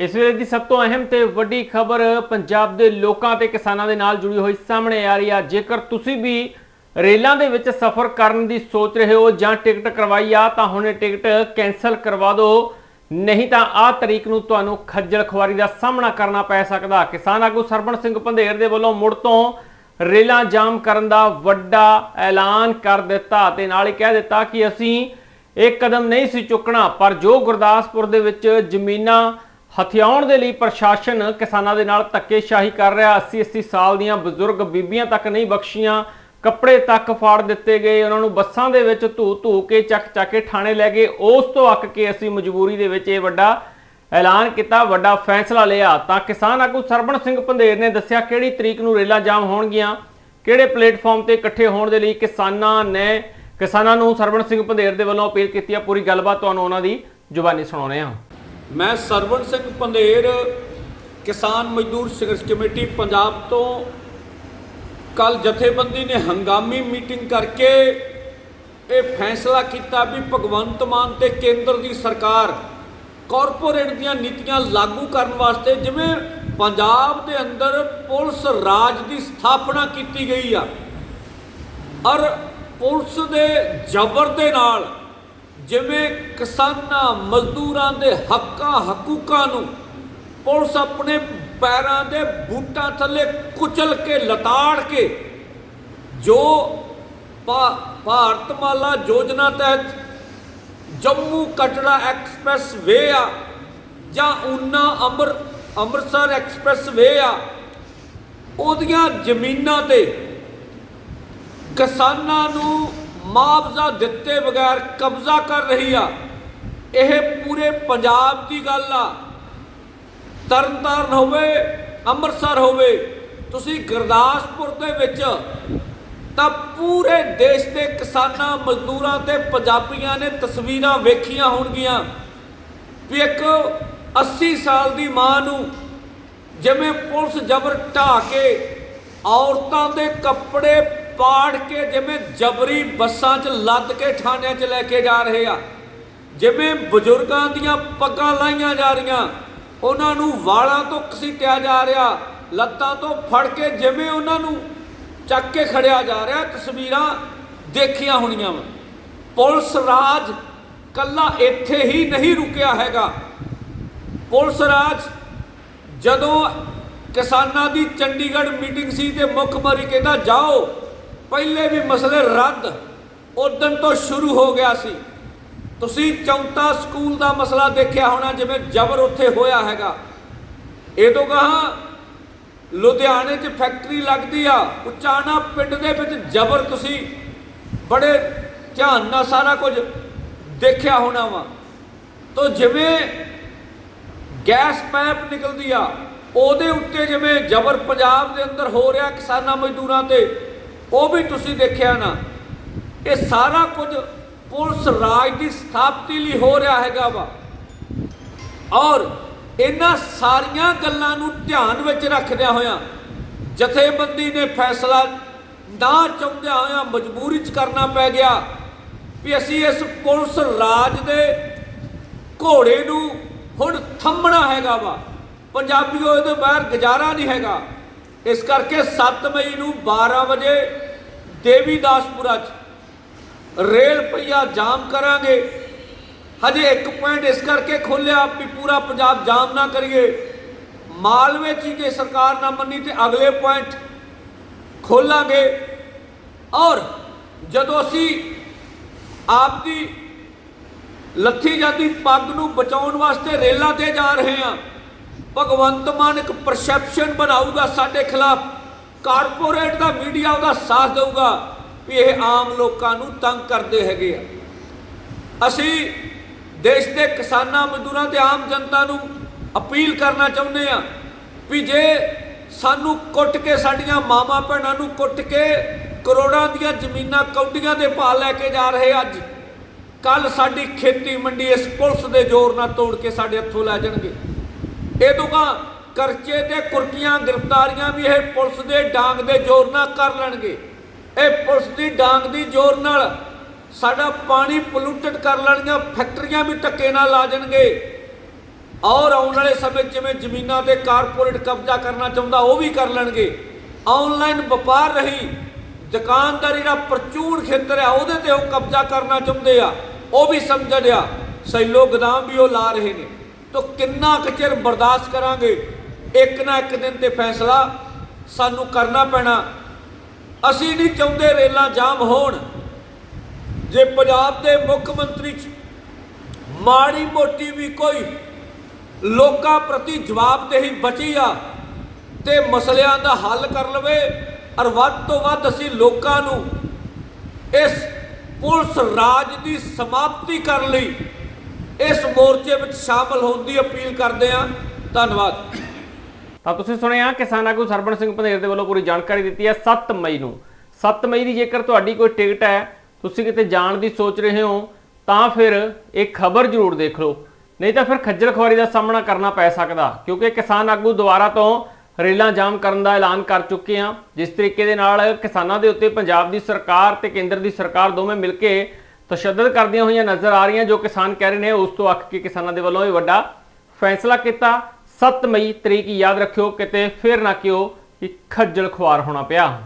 ਇਸ ਵੇਲੇ ਦੀ ਸਭ ਤੋਂ ਅਹਿਮ ਤੇ ਵੱਡੀ ਖਬਰ ਪੰਜਾਬ ਦੇ ਲੋਕਾਂ ਤੇ ਕਿਸਾਨਾਂ ਦੇ ਨਾਲ ਜੁੜੀ ਹੋਈ ਸਾਹਮਣੇ ਆ ਰਹੀ ਆ। ਜੇਕਰ ਤੁਸੀਂ ਵੀ ਰੇਲਾਂ ਦੇ ਵਿੱਚ ਸਫ਼ਰ ਕਰਨ ਦੀ ਸੋਚ ਰਹੇ ਹੋ ਜਾਂ ਟਿਕਟ ਕਰਵਾਈ ਆ, ਤਾਂ ਹੁਣੇ ਟਿਕਟ ਕੈਨਸਲ ਕਰਵਾ ਦਿਓ। ਨਹੀਂ ਤਾਂ ਆਹ ਤਰੀਕ ਨੂੰ ਤੁਹਾਨੂੰ ਖੱਜਲ ਖੁਆਰੀ ਦਾ ਸਾਹਮਣਾ ਕਰਨਾ ਪੈ ਸਕਦਾ। ਕਿਸਾਨ ਆਗੂ ਸਰਬਣ ਸਿੰਘ ਪੰਧੇਰ ਦੇ ਵੱਲੋਂ ਮੁੜ ਤੋਂ ਰੇਲਾਂ ਜਾਮ ਕਰਨ ਦਾ ਵੱਡਾ ਐਲਾਨ ਕਰ ਦਿੱਤਾ ਤੇ ਨਾਲ ਹੀ ਕਹਿ ਦਿੱਤਾ ਕਿ ਅਸੀਂ ਇਹ ਕਦਮ ਨਹੀਂ ਸੀ ਚੁੱਕਣਾ, ਪਰ ਜੋ ਗੁਰਦਾਸਪੁਰ ਦੇ ਵਿੱਚ ਜ਼ਮੀਨਾਂ ਹਥਿਆਉਣ ਦੇ ਲਈ ਪ੍ਰਸ਼ਾਸਨ ਕਿਸਾਨਾਂ ਦੇ ਨਾਲ ਧੱਕੇਸ਼ਾਹੀ ਕਰ ਰਿਹਾ। 80 80 ਸਾਲ ਦੀਆਂ ਬਜ਼ੁਰਗ ਬੀਬੀਆਂ ਤੱਕ ਨਹੀਂ ਬਖਸ਼ੀਆਂ। ਕੱਪੜੇ ਤੱਕ ਫਾੜ ਦਿੱਤੇ ਗਏ। ਉਹਨਾਂ ਨੂੰ ਬੱਸਾਂ ਦੇ ਵਿੱਚ ਧੂ ਧੂ ਕੇ ਚੱਕ ਚੱਕ ਕੇ ਥਾਣੇ ਲੈ ਗਏ। ਉਸ ਤੋਂ ਅੱਕ ਕੇ ਅਸੀਂ ਮਜਬੂਰੀ ਦੇ ਵਿੱਚ ਇਹ ਵੱਡਾ ਐਲਾਨ ਕੀਤਾ, ਵੱਡਾ ਫੈਸਲਾ ਲਿਆ। ਤਾਂ ਕਿਸਾਨ ਆਗੂ ਸਰਬਣ ਸਿੰਘ ਪੰਧੇਰ ਨੇ ਦੱਸਿਆ, ਕਿਹੜੀ ਤਰੀਕ ਨੂੰ ਰੇਲਾਂ ਜਾਮ ਹੋਣਗੀਆਂ? ਕਿਹੜੇ ਪਲੇਟਫਾਰਮ ਤੇ ਇਕੱਠੇ ਹੋਣ ਦੇ ਲਈ ਕਿਸਾਨਾਂ ਨੇ, ਕਿਸਾਨਾਂ ਨੂੰ ਸਰਬਣ ਸਿੰਘ ਪੰਧੇਰ ਦੇ ਵੱਲੋਂ ਅਪੀਲ ਕੀਤੀ ਹੈ ਪੂਰੀ ਗੱਲਬਾਤ ਤੁਹਾਨੂੰ ਉਹਨਾਂ ਦੀ ਜ਼ੁਬਾਨੀ ਸੁਣਾਉਂਦੇ ਹਾਂ। ਮੈਂ ਸਰਵਣ ਸਿੰਘ ਪੰਧੇਰ, ਕਿਸਾਨ ਮਜ਼ਦੂਰ ਸੰਘਰਸ਼ ਕਮੇਟੀ ਪੰਜਾਬ ਤੋਂ ਕੱਲ ਜਥੇਬੰਦੀ ਨੇ ਹੰਗਾਮੀ ਮੀਟਿੰਗ ਕਰਕੇ ਇਹ ਫੈਸਲਾ ਕੀਤਾ ਵੀ ਭਗਵੰਤ ਮਾਨ ਤੇ ਕੇਂਦਰ ਦੀ ਸਰਕਾਰ ਕਾਰਪੋਰੇਟ ਦੀਆਂ ਨੀਤੀਆਂ ਲਾਗੂ ਕਰਨ ਵਾਸਤੇ ਜਿਵੇਂ ਪੰਜਾਬ ਦੇ ਅੰਦਰ ਪੁਲਿਸ ਰਾਜ ਦੀ ਸਥਾਪਨਾ ਕੀਤੀ ਗਈ ਆ, ਔਰ ਪੁਲਿਸ ਦੇ ਜ਼ਬਰ ਦੇ ਨਾਲ ਜਿਵੇਂ ਕਿਸਾਨਾਂ ਮਜ਼ਦੂਰਾਂ ਦੇ ਹੱਕਾਂ, ਹਕੂਕਾਂ ਨੂੰ ਪੁਲਿਸ ਆਪਣੇ ਪੈਰਾਂ ਦੇ ਬੂਟਾਂ ਥੱਲੇ ਕੁਚਲ ਕੇ, ਲਤਾੜ ਕੇ, ਜੋ ਭਾ- ਭਾਰਤ ਮਾਲਾ ਯੋਜਨਾ ਤਹਿਤ ਜੰਮੂ ਕਟੜਾ ਐਕਸਪ੍ਰੈਸ ਵੇ ਆ ਜਾਂ ਉਨਾ ਅੰਮ੍ਰਿ, ਅੰਮ੍ਰਿਤਸਰ ਐਕਸਪ੍ਰੈਸ ਵੇ ਆ, ਉਹਦੀਆਂ ਜ਼ਮੀਨਾਂ ਤੇ ਕਿਸਾਨਾਂ ਨੂੰ ਮੁਆਵਜ਼ਾ ਦਿੱਤੇ ਬਗੈਰ ਕਬਜ਼ਾ ਕਰ ਰਹੀ ਆ। ਇਹ ਪੂਰੇ ਪੰਜਾਬ ਦੀ ਗੱਲ ਆ। ਤਰਨਤਾਰਨ ਹੋਵੇ, ਅੰਮ੍ਰਿਤਸਰ ਹੋਵੇ, ਤੁਸੀਂ ਗੁਰਦਾਸਪੁਰ ਦੇ ਵਿੱਚ ਤਾਂ ਪੂਰੇ ਦੇਸ਼ ਦੇ ਕਿਸਾਨਾਂ, ਮਜ਼ਦੂਰਾਂ ਤੇ ਪੰਜਾਬੀਆਂ ਨੇ ਤਸਵੀਰਾਂ ਵੇਖੀਆਂ ਹੋਣਗੀਆਂ ਵੀ ਇੱਕ 80 ਸਾਲ ਦੀ ਮਾਂ ਨੂੰ ਜਿਵੇਂ ਪੁਲਿਸ ਜ਼ਬਰ ਢਾ ਕੇ ਔਰਤਾਂ ਦੇ ਕੱਪੜੇ ਪਾੜ ਕੇ ਜਿਵੇਂ ਜਬਰੀ ਬੱਸਾਂ 'ਚ ਲੱਦ ਕੇ ਥਾਣਿਆਂ 'ਚ ਲੈ ਕੇ ਜਾ ਰਹੇ ਆ, ਜਿਵੇਂ ਬਜ਼ੁਰਗਾਂ ਦੀਆਂ ਪੱਗਾਂ ਲਾਈਆਂ ਜਾ ਰਹੀਆਂ, ਉਹਨਾਂ ਨੂੰ ਵਾਲਾਂ ਤੋਂ ਘਸੀਟਿਆ ਜਾ ਰਿਹਾ, ਲੱਤਾਂ ਤੋਂ ਫੜ ਕੇ ਜਿਵੇਂ ਉਹਨਾਂ ਨੂੰ ਚੱਕ ਕੇ ਖੜਿਆ ਜਾ ਰਿਹਾ, ਤਸਵੀਰਾਂ ਦੇਖੀਆਂ ਹੋਣੀਆਂ ਵਾ। ਪੁਲਿਸ ਰਾਜ ਕੱਲਾ ਇੱਥੇ ਹੀ ਨਹੀਂ ਰੁਕਿਆ ਹੈਗਾ। ਪੁਲਿਸ ਰਾਜ ਜਦੋਂ ਕਿਸਾਨਾਂ ਦੀ ਚੰਡੀਗੜ੍ਹ ਮੀਟਿੰਗ ਸੀ ਤੇ ਮੁੱਖ ਮੰਤਰੀ ਕਹਿੰਦਾ, ਜਾਓ ਪਹਿਲੇ ਵੀ ਮਸਲੇ ਰੱਦ ਉਦੋਂ ਤੋਂ ਸ਼ੁਰੂ ਹੋ ਗਿਆ ਸੀ। ਤੁਸੀਂ ਚੌਂਤਾ ਸਕੂਲ ਦਾ ਮਸਲਾ ਦੇਖਿਆ ਹੋਣਾ ਜਿਵੇਂ ਜ਼ਬਰ ਉੱਥੇ ਹੋਇਆ ਹੈਗਾ। ਇਹ ਤੋਂ ਕਹਾ ਲੁਧਿਆਣੇ 'ਚ ਫੈਕਟਰੀ ਲੱਗਦੀ ਆ, ਉਚਾਣਾ ਪਿੰਡ ਦੇ ਵਿੱਚ ਜ਼ਬਰ ਤੁਸੀਂ ਬੜੇ ਧਿਆਨ ਨਾਲ ਸਾਰਾ ਕੁਝ ਦੇਖਿਆ ਹੋਣਾ ਵਾ। ਤੋ ਜਿਵੇਂ ਗੈਸ ਪਾਈਪ ਨਿਕਲਦੀ ਆ, ਉਹਦੇ ਉੱਤੇ ਜਿਵੇਂ ਜ਼ਬਰ ਪੰਜਾਬ ਦੇ ਅੰਦਰ ਹੋ ਰਿਹਾ ਕਿਸਾਨਾਂ ਮਜ਼ਦੂਰਾਂ ਤੇ ਉਹ ਵੀ ਤੁਸੀਂ ਦੇਖਿਆ ਨਾ, ਇਹ ਸਾਰਾ ਕੁਝ ਪੁਲਿਸ ਰਾਜ ਦੀ ਸਥਾਪਤੀ ਲਈ ਹੋ ਰਿਹਾ ਹੈਗਾ ਵਾ। ਔਰ ਇਹਨਾਂ ਸਾਰੀਆਂ ਗੱਲਾਂ ਨੂੰ ਧਿਆਨ ਵਿੱਚ ਰੱਖਦਿਆਂ ਹੋਇਆਂ ਜਥੇਬੰਦੀ ਨੇ ਫੈਸਲਾ ਨਾ ਚਾਹੁੰਦਿਆਂ ਹੋਇਆਂ ਮਜਬੂਰੀ 'ਚ ਕਰਨਾ ਪੈ ਗਿਆ ਵੀ ਅਸੀਂ ਇਸ ਪੁਲਿਸ ਰਾਜ ਦੇ ਘੋੜੇ ਨੂੰ ਹੁਣ ਥੰਮਣਾ ਹੈਗਾ ਵਾ। ਪੰਜਾਬੀਓ, ਇਹਦੇ ਬਾਹਰ ਗੁਜ਼ਾਰਾ ਨਹੀਂ ਹੈਗਾ। ਇਸ ਕਰਕੇ 7 ਮਈ ਨੂੰ 12 ਵਜੇ ਦੇਵੀਦਾਸਪੁਰਾ 'ਚ ਰੇਲ ਪਈਆ ਜਾਮ ਕਰਾਂਗੇ। ਹਜੇ ਇੱਕ ਪੁਆਇੰਟ ਇਸ ਕਰਕੇ ਖੋਲਿਆ ਵੀ ਪੂਰਾ ਪੰਜਾਬ ਜਾਮ ਨਾ ਕਰੀਏ। ਮਾਲਵੇ 'ਚ ਹੀ ਜੇ ਸਰਕਾਰ ਨਾ ਮੰਨੀ ਤੇ ਅਗਲੇ ਪੁਆਇੰਟ ਖੋਲਾਂਗੇ। ਔਰ ਜਦੋਂ ਅਸੀਂ ਆਪ ਦੀ ਲੱਥੀ ਜਾਂਦੀ ਪੱਗ ਨੂੰ ਬਚਾਉਣ ਵਾਸਤੇ ਰੇਲਾਂ ਤੇ ਜਾ ਰਹੇ ਹਾਂ ਭਗਵੰਤ ਮਾਨ ਇੱਕ ਪਰਸੈਪਸ਼ਨ ਬਣਾਊਗਾ ਸਾਡੇ ਖਿਲਾਫ। ਕਾਰਪੋਰੇਟ ਦਾ ਮੀਡੀਆ ਉਹਦਾ ਸਾਥ ਦੇਊਗਾ ਵੀ ਇਹ ਆਮ ਲੋਕਾਂ ਨੂੰ ਤੰਗ ਕਰਦੇ ਹੈਗੇ ਆ। ਅਸੀਂ ਦੇਸ਼ ਦੇ ਕਿਸਾਨਾਂ, ਮਜ਼ਦੂਰਾਂ ਤੇ ਆਮ ਜਨਤਾ ਨੂੰ ਅਪੀਲ ਕਰਨਾ ਚਾਹੁੰਦੇ ਆ ਵੀ ਜੇ ਸਾਨੂੰ ਕੁੱਟ ਕੇ ਸਾਡੀਆਂ ਮਾਵਾਂ ਭੈਣਾਂ ਨੂੰ ਕੁੱਟ ਕੇ ਕਰੋੜਾਂ ਦੀਆਂ ਜ਼ਮੀਨਾਂ ਕੌਡੀਆਂ ਦੇ ਭਾਅ ਲੈ ਕੇ ਜਾ ਰਹੇ ਅੱਜ ਕੱਲ ਸਾਡੀ ਖੇਤੀ ਮੰਡੀ ਇਸ ਪੁਲਿਸ ਦੇ ਜ਼ੋਰ ਨਾਲ ਤੋੜ ਕੇ ਸਾਡੇ ਹੱਥੋਂ ਲੈ ਜਾਣਗੇ। ਇਹ ਦੁਕਾਨ ਕਰਚੇ ਤੇ ਕੁਰਕੀਆਂ, ਗ੍ਰਿਫਤਾਰੀਆਂ ਵੀ ਇਹ ਪੁਲਿਸ ਦੇ ਡਾਂਗ ਦੇ ਜ਼ੋਰ ਨਾਲ ਕਰ ਲੈਣਗੇ। ਇਹ ਪੁਲਿਸ ਦੀ ਡਾਂਗ ਦੀ ਜ਼ੋਰ ਨਾਲ ਸਾਡਾ ਪਾਣੀ ਪੋਲੂਟਡ ਕਰ ਲੈਣਗੀਆਂ, ਫੈਕਟਰੀਆਂ ਵੀ ਧੱਕੇ ਨਾਲ ਲਾ ਜਾਣਗੇ। ਔਰ ਆਉਣ ਵਾਲੇ ਸਮੇਂ ਜਿਵੇਂ ਜ਼ਮੀਨਾਂ ਤੇ ਕਾਰਪੋਰੇਟ ਕਬਜ਼ਾ ਕਰਨਾ ਚਾਹੁੰਦਾ, ਉਹ ਵੀ ਕਰ ਲੈਣਗੇ। ਆਨਲਾਈਨ ਵਪਾਰ ਰਹੀ ਦੁਕਾਨਦਾਰੀ ਦਾ ਪ੍ਰਚੂਨ ਖੇਤਰ ਆ, ਉਹਦੇ ਤੇ ਉਹ ਕਬਜ਼ਾ ਕਰਨਾ ਚਾਹੁੰਦੇ ਆ। ਉਹ ਵੀ ਸਮਝ ਲਿਆ ਸੈਲੋ ਗਦਾਮ ਵੀ ਉਹ ਲਾ ਰਹੇ ਨੇ। ਤਾਂ ਕਿੰਨਾ ਕੁ ਚਿਰ ਬਰਦਾਸ਼ਤ ਕਰਾਂਗੇ? ਇੱਕ ਨਾ ਇੱਕ ਦਿਨ ਤੇ ਫੈਸਲਾ ਸਾਨੂੰ ਕਰਨਾ ਪੈਣਾ। ਅਸੀਂ ਨਹੀਂ ਚਾਹੁੰਦੇ ਰੇਲਾਂ ਜਾਮ ਹੋਣ। ਜੇ ਪੰਜਾਬ ਦੇ ਮੁੱਖ ਮੰਤਰੀ ਚ ਮਾੜੀ ਮੋਟੀ ਵੀ ਕੋਈ ਲੋਕਾਂ ਪ੍ਰਤੀ ਜਵਾਬਦੇਹੀ ਬਚੀ ਆ ਤੇ ਮਸਲਿਆਂ ਦਾ ਹੱਲ ਕਰ ਲਵੇ ਔਰ ਵੱਧ ਤੋਂ ਵੱਧ ਅਸੀਂ ਲੋਕਾਂ ਨੂੰ ਇਸ ਪੁਲਿਸ ਰਾਜ ਦੀ ਸਮਾਪਤੀ ਕਰਨ ਲਈ ਇਸ ਮੋਰਚੇ ਵਿੱਚ ਸ਼ਾਮਲ ਹੋਣ ਦੀ ਅਪੀਲ ਕਰਦੇ ਹਾਂ। ਧੰਨਵਾਦ। ਤਾਂ ਤੁਸੀਂ ਸੁਣਿਆ, ਕਿਸਾਨ ਆਗੂ ਸਰਬਣ ਸਿੰਘ ਪੰਧੇਰ ਦੇ ਵੱਲੋਂ ਪੂਰੀ ਜਾਣਕਾਰੀ ਦਿੱਤੀ ਹੈ 7 ਮਈ ਨੂੰ। 7 ਮਈ ਦੀ ਜੇਕਰ ਤੁਹਾਡੀ ਕੋਈ ਟਿਕਟ ਹੈ, ਤੁਸੀਂ ਕਿਤੇ ਜਾਣ ਦੀ ਸੋਚ ਰਹੇ ਹੋ, ਤਾਂ ਫਿਰ ਇਹ ਖਬਰ ਜ਼ਰੂਰ ਦੇਖ ਲਓ। ਨਹੀਂ ਤਾਂ ਫਿਰ ਖੱਜਲ ਖੁਆਰੀ ਦਾ ਸਾਹਮਣਾ ਕਰਨਾ ਪੈ ਸਕਦਾ, ਕਿਉਂਕਿ ਕਿਸਾਨ ਆਗੂ ਦੁਬਾਰਾ ਤੋਂ ਰੇਲਾਂ ਜਾਮ ਕਰਨ ਦਾ ਐਲਾਨ ਕਰ ਚੁੱਕੇ ਆ ਜਿਸ ਤਰੀਕੇ ਦੇ ਨਾਲ ਕਿਸਾਨਾਂ ਦੇ ਉੱਤੇ ਪੰਜਾਬ ਦੀ ਸਰਕਾਰ ਤੇ ਕੇਂਦਰ ਦੀ ਸਰਕਾਰ ਦੋਵੇਂ ਮਿਲ ਕੇ ਤਸ਼ੱਦਦ ਕਰਦੀਆਂ ਹੋਈਆਂ ਨਜ਼ਰ ਆ ਰਹੀਆਂ ਜੋ ਕਿਸਾਨ ਕਹਿ ਰਹੇ ਨੇ, ਉਸ ਤੋਂ ਅੱਕ ਕੇ ਕਿਸਾਨਾਂ ਦੇ ਵੱਲੋਂ ਇਹ ਵੱਡਾ ਫੈਸਲਾ ਕੀਤਾ। 7 ਮਈ ਤਰੀਕ ਯਾਦ ਰੱਖਿਓ ਕਿਤੇ ਫਿਰ ਨਾ ਕਿਓ ਕਿ ਖੱਜਲ ਖੁਆਰ ਹੋਣਾ ਪਿਆ।